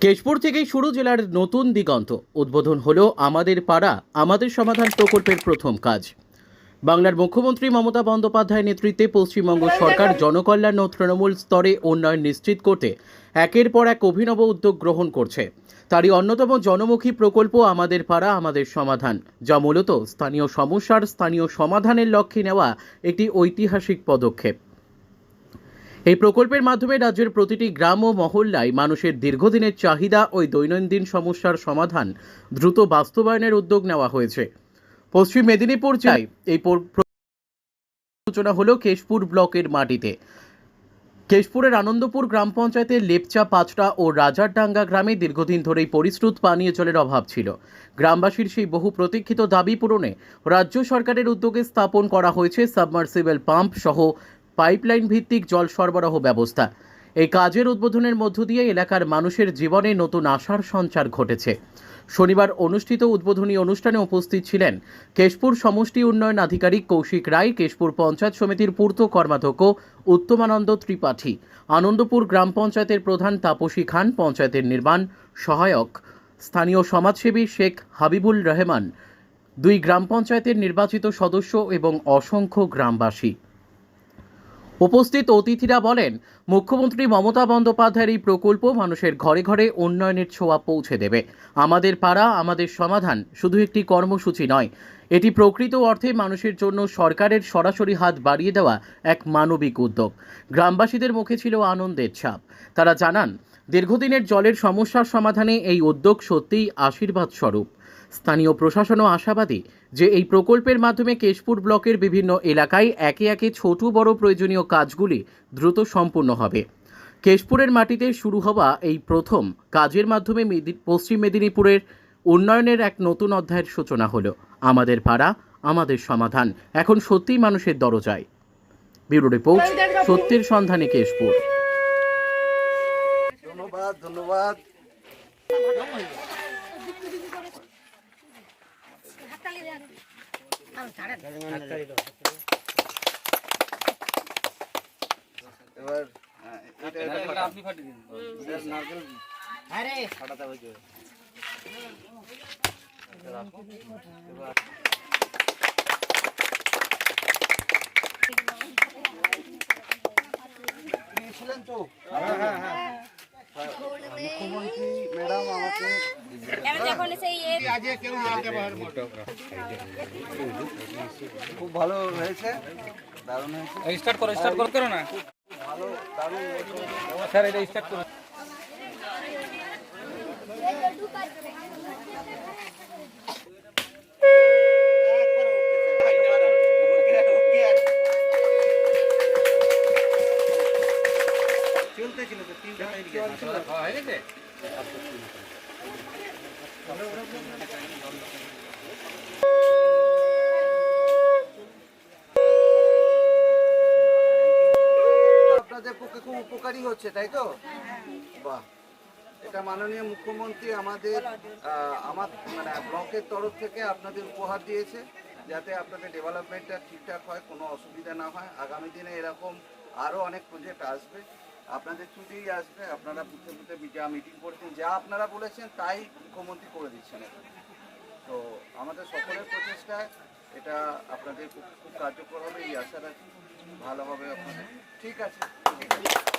কেশপুর থেকেই শুরু জেলার নতুন দিগন্ত। উদ্বোধন হলো আমাদের পাড়া আমাদের সমাধান প্রকল্পের প্রথম কাজ। বাংলার মুখ্যমন্ত্রী মমতা বন্দ্যোপাধ্যায়ের নেতৃত্বে পশ্চিমবঙ্গ সরকার জনকল্যাণ ও তৃণমূল স্তরে উন্নয়ন নিশ্চিত করতে একের পর এক অভিনব উদ্যোগ গ্রহণ করছে। তারই অন্যতম জনমুখী প্রকল্প আমাদের পাড়া আমাদের সমাধান যা মূলত স্থানীয় সমস্যার স্থানীয় সমাধানের লক্ষ্যে নেওয়া একটি ঐতিহাসিক পদক্ষেপ। এই প্রকল্পের মাধ্যমে রাজ্যের প্রতিটি গ্রাম ও মহল্লায় মানুষের দীর্ঘদিনের চাহিদা ও দৈনন্দিন সমস্যার সমাধান দ্রুত বাস্তবায়নের উদ্যোগ নেওয়া হয়েছে। পশ্চিম মেদিনীপুর চাই এই সূচনা হলো কেশপুর ব্লকের মাটিতে। কেশপুরের আনন্দপুর গ্রাম পঞ্চায়েতের লেপচা, পাঁচটা ও রাজারডাঙ্গা গ্রামে দীর্ঘদিন ধরেই পরিশ্রুত পানীয় জলের অভাব ছিল। গ্রামবাসীর সেই বহু প্রতীক্ষিত দাবি পূরণে রাজ্য সরকারের উদ্যোগে স্থাপন করা হয়েছে সাবমার্সিবল পাম্প সহ পাইপলাইন ভিত্তিক জল সরবরাহ ব্যবস্থা। এই কাজের উদ্বোধনের মধ্য দিয়ে এলাকার মানুষের জীবনে নতুন আশার সঞ্চার ঘটেছে। শনিবার অনুষ্ঠিত উদ্বোধনী অনুষ্ঠানে উপস্থিত ছিলেন কেশপুর সমষ্টি উন্নয়ন আধিকারিক কৌশিক রায়, কেশপুর পঞ্চায়েত সমিতির পূর্ত কর্মাধ্যক্ষ উত্তমানন্দ ত্রিপাঠী, আনন্দপুর গ্রাম পঞ্চায়েতের প্রধান তাপসী খান, পঞ্চায়েতের নির্মাণ সহায়ক, স্থানীয় সমাজসেবী শেখ হাবিবুল রহমান, দুই গ্রাম পঞ্চায়েতের নির্বাচিত সদস্য এবং অসংখ্য গ্রামবাসী। উপস্থিত অতিথিরা বলেন, মুখ্যমন্ত্রী মমতা বন্দ্যোপাধ্যায়ের এই প্রকল্প মানুষের ঘরে ঘরে উন্নয়নের ছোঁয়া পৌঁছে দেবে। আমাদের পাড়া, আমাদের সমাধান শুধু একটি কর্মসূচি নয়, এটি প্রকৃত অর্থে মানুষের জন্য সরকারের সরাসরি হাত বাড়িয়ে দেওয়া এক মানবিক উদ্যোগ। গ্রামবাসীদের মুখে ছিল আনন্দের ছাপ। তারা জানান, দীর্ঘদিনের জলের সমস্যার সমাধানে এই উদ্যোগ সত্যিই আশীর্বাদ স্বরূপ স্থানীয় প্রশাসনও আশাবাদী যে এই প্রকল্পের মাধ্যমে কেশপুর ব্লকের বিভিন্ন এলাকায় একে একে ছোট বড় প্রয়োজনীয় কাজগুলি দ্রুত সম্পূর্ণ হবে। কেশপুরের মাটিতে শুরু হওয়া এই প্রথম কাজের মাধ্যমে পশ্চিম মেদিনীপুরের উন্নয়নের এক নতুন অধ্যায়ের সূচনা হলো। আমাদের পাড়া, আমাদের সমাধান। এখন সত্যিই মানুষের দরজায়। ব্যুরো রিপোর্ট, সত্যের সন্ধানে কেশপুর। ধন্যবাদ ধন্যবাদ। এবার হ্যাঁ, এটা এটা ফাটা। স্যার, নারকেল ফাটাতে হবে কি? রাখো। এবার ছিলেন তো মুখ্যমন্ত্রী ম্যাডাম আমাকে খুব ভালো হয়েছে দারুণ হয়েছে। স্টার্ট করো স্টার্ট করো করো না? ভালো দারুণ। স্যার এটা স্টার্ট করো। আপনাদের পক্ষে খুব হচ্ছে, তাই তো? বাহ। এটা মাননীয় মুখ্যমন্ত্রী আমাদের আমার মানে ব্লকের তরফ থেকে আপনাদের উপহার দিয়েছে, যাতে আপনাদের ডেভেলপমেন্টটা ঠিকঠাক হয়, কোনো অসুবিধা না হয়। আগামী দিনে এরকম আরও অনেক প্রজেক্ট আসবে। আপনাদের থ্রুতেই আসবে, আপনারা বুঝতে বুঝতে যা মিটিং করেছেন, যা আপনারা বলেছেন তাই মুখ্যমন্ত্রী করে দিচ্ছেন। তো আমাদের সকলের প্রচেষ্টায় এটা আপনাদের খুব কার্যকর হবে, এই আশা রাখি, ভালো হবে আপনাদের। ঠিক আছে ঠিক আছে।